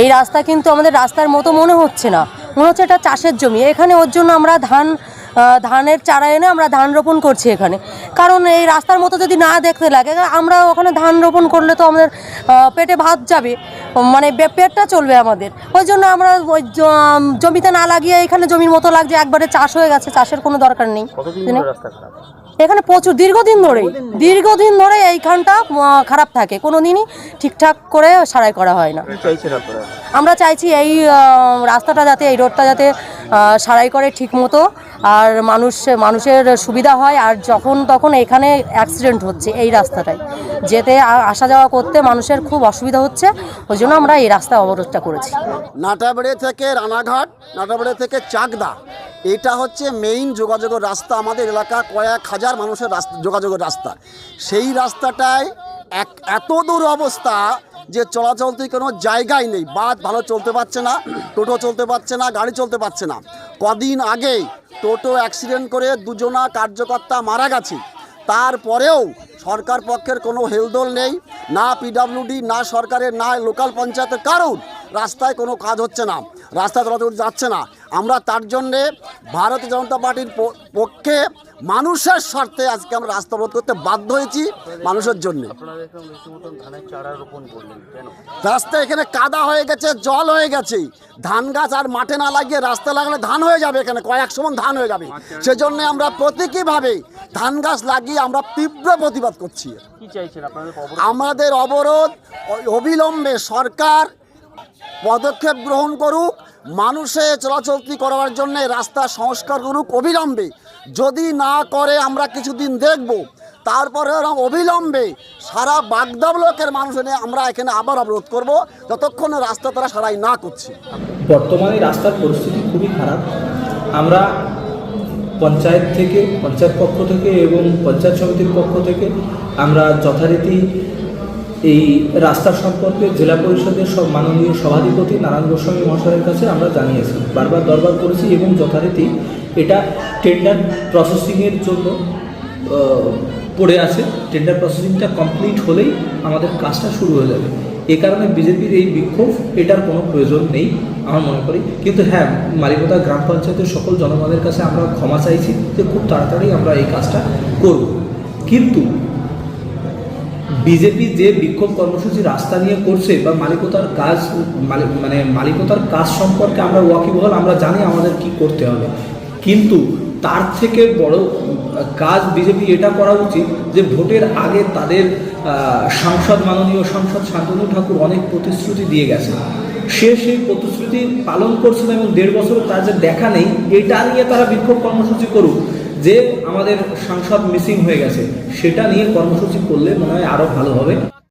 এই রাস্তা কিন্তু আমাদের রাস্তার মতো মনে হচ্ছে না। মনে হচ্ছে এটা চাষের জমি। এখানে ওর জন্য আমরা ধান ধানের চারা এনে আমরা ধান রোপণ করছি এখানে। কারণ এই রাস্তার মতো যদি না দেখতে লাগে আমরা ওখানে ধান রোপণ করলে তো আমাদের পেটে ভাত যাবে। মানে পেটটা চলবে আমাদের। ওই জন্য আমরা ওই জমিতে না লাগিয়ে এখানে জমির মতো লাগছে একবারে চাষ হয়ে গেছে চাষের কোনো দরকার নেই। এখানে প্রচুর দীর্ঘদিন ধরেই দীর্ঘদিন ধরে। এইখানটা খারাপ থাকে। কোনো দিনই ঠিকঠাক করে সারাই করা হয় না। আমরা চাইছি এই রাস্তাটা যাতে এই রোডটা যাতে সারাই করে ঠিক মতো আর মানুষ, মানুষের সুবিধা হয়, আর যখন তখন এখানে অ্যাক্সিডেন্ট হচ্ছে এই রাস্তাটায়। যেতে আসা যাওয়া করতে মানুষের খুব অসুবিধা হচ্ছে, ওই জন্য আমরা এই রাস্তা অবরোধটা করেছি। নাটাবাড়ি থেকে রানাঘাট, নাটাবাড়ি থেকে চাকদা, এটা হচ্ছে মেইন যোগাযোগের রাস্তা আমাদের এলাকা, কয়েক হাজার মানুষের রাস্তা, যোগাযোগের রাস্তা। সেই রাস্তাটায় এক, এত দূর অবস্থা যে চলাচলতে কোনো জায়গাই নেই। বাস ভালো চলতে পারছে না, টোটো চলতে পারছে না, গাড়ি চলতে পারছে না। কদিন আগেই টোটো অ্যাক্সিডেন্ট করে দুজনা কার্যকর্তা মারা গেছে। তারপরেও সরকার পক্ষের কোনো হেলদোল নেই, না পিডাব্লিউডি না সরকারের, না লোকাল পঞ্চায়েতের কারণ রাস্তায় কোনো কাজ হচ্ছে না রাস্তা চলাচল যাচ্ছে না। আমরা তার জন্যে ভারতীয় জনতা পার্টির পক্ষে মানুষের স্বার্থে আজকে আমরা রাস্তা অবরোধ করতে বাধ্য হয়েছি মানুষের জন্য। রাস্তা এখানে কাদা হয়ে গেছে জল হয়ে গেছে। ধান গাছ আর মাঠে না লাগিয়ে রাস্তা লাগালে ধান হয়ে যাবে এখানে কয়েক সময় ধান হয়ে যাবে। সেজন্য আমরা প্রতীকীভাবে ধান গাছ লাগিয়ে আমরা তীব্র প্রতিবাদ করছি। আমাদের অবরোধ অবিলম্বে সরকার পদক্ষেপ গ্রহণ করুক মানুষে চলাচলতি করার জন্য রাস্তা সংস্কার করুক অবিলম্বে যদি না করে আমরা কিছুদিন দেখব, তারপরে অবিলম্বে সারা বাগদা ব্লকের মানুষ এনে আমরা এখানে আবার অবরোধ করব, যতক্ষণ রাস্তা তারা সারাই না করছে। বর্তমানে রাস্তার পরিস্থিতি খুবই খারাপ। আমরা পঞ্চায়েত থেকে, পঞ্চায়েত পক্ষ থেকে এবং পঞ্চায়েত সমিতির পক্ষ থেকে আমরা যথারীতি এই রাস্তা সম্পর্কে জেলা পরিষদের সব মাননীয় সভাধিপতি নারায়ণ গোস্বামী মহাশয়ের কাছে আমরা জানিয়েছি, বারবার দরবার করেছি এবং যথারীতি এটা টেন্ডার প্রসেসিংয়ের জন্য পড়ে আছে। টেন্ডার প্রসেসিংটা কমপ্লিট হলেই আমাদের কাজটা শুরু হয়ে যাবে। এ কারণে বিজেপির এই বিক্ষোভ, এটার কোনো প্রয়োজন নেই, আমার মনে করি। কিন্তু হ্যাঁ মালিকতা গ্রাম পঞ্চায়েতের সকল জনগণের কাছে আমরা ক্ষমা চাইছি যে খুব তাড়াতাড়ি আমরা এই কাজটা করব। কিন্তু বিজেপি যে বিক্ষোভ কর্মসূচি রাস্তা নিয়ে করছে বা মালিকতার কাজ মানে মালিকতার কাজ সম্পর্কে আমরা ওয়াকিবহল, আমরা জানি আমাদের কি করতে হবে। কিন্তু তার থেকে বড় কাজ বিজেপি এটা করা উচিত যে ভোটের আগে তাদের সাংসদ মাননীয় সাংসদ শান্তনু ঠাকুর অনেক প্রতিশ্রুতি দিয়ে গেছে সে সেই প্রতিশ্রুতি পালন করছে না এবং দেড় বছর তার যে দেখা নেই, এটা নিয়ে তারা বিক্ষোভ কর্মসূচি করুক। যে আমাদের সাংসদ মিসিং হয়ে গেছে, সেটা নিয়ে কর্মসূচি করলে মনে হয় আরও ভালো হবে।